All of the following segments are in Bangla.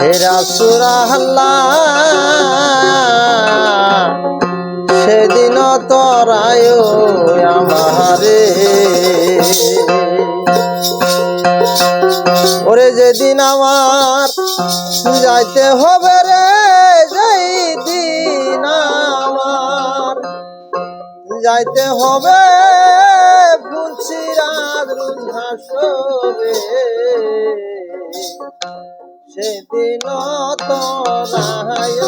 হেরা সুরাহ্লা সেদিন তরায় আমারে। ওরে যেদিন আমার যাইতে হবে রে যেই দিন আমার যাইতে হবে ফুলছি রাত ঘাসবে সেদিন তো আমারে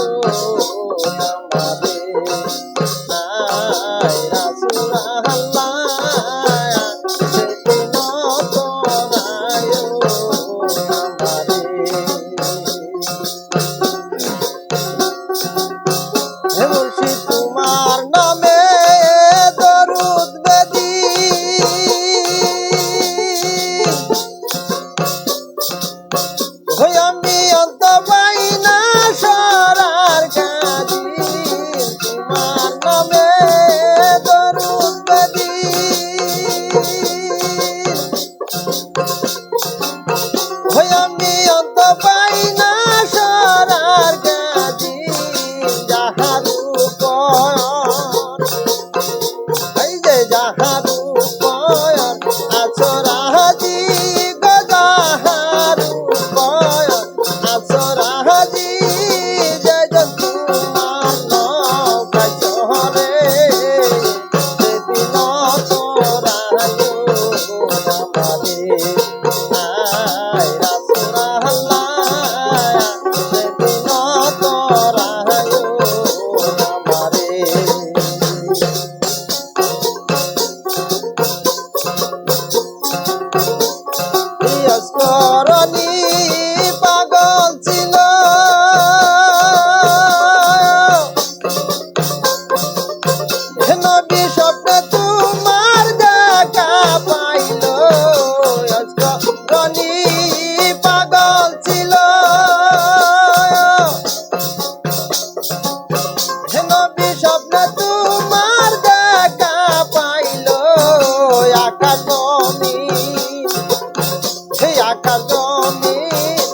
মনে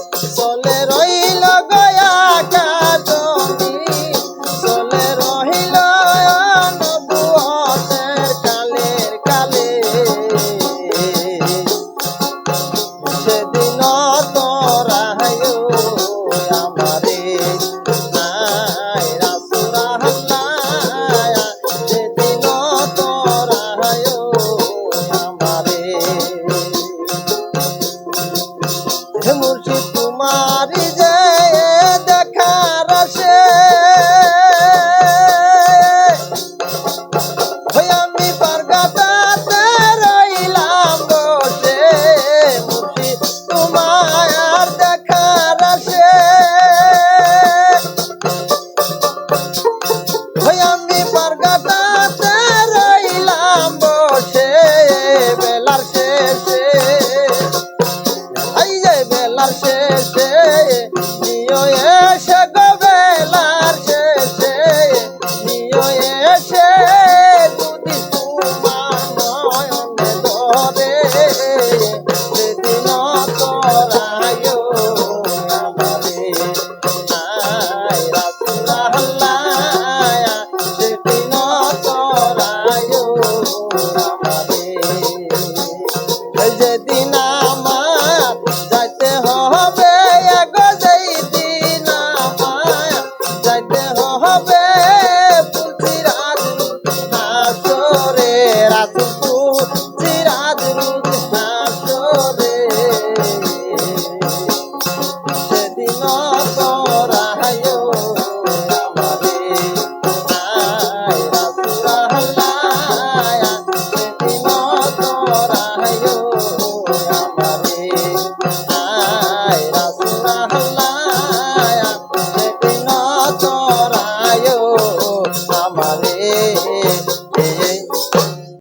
যেদিন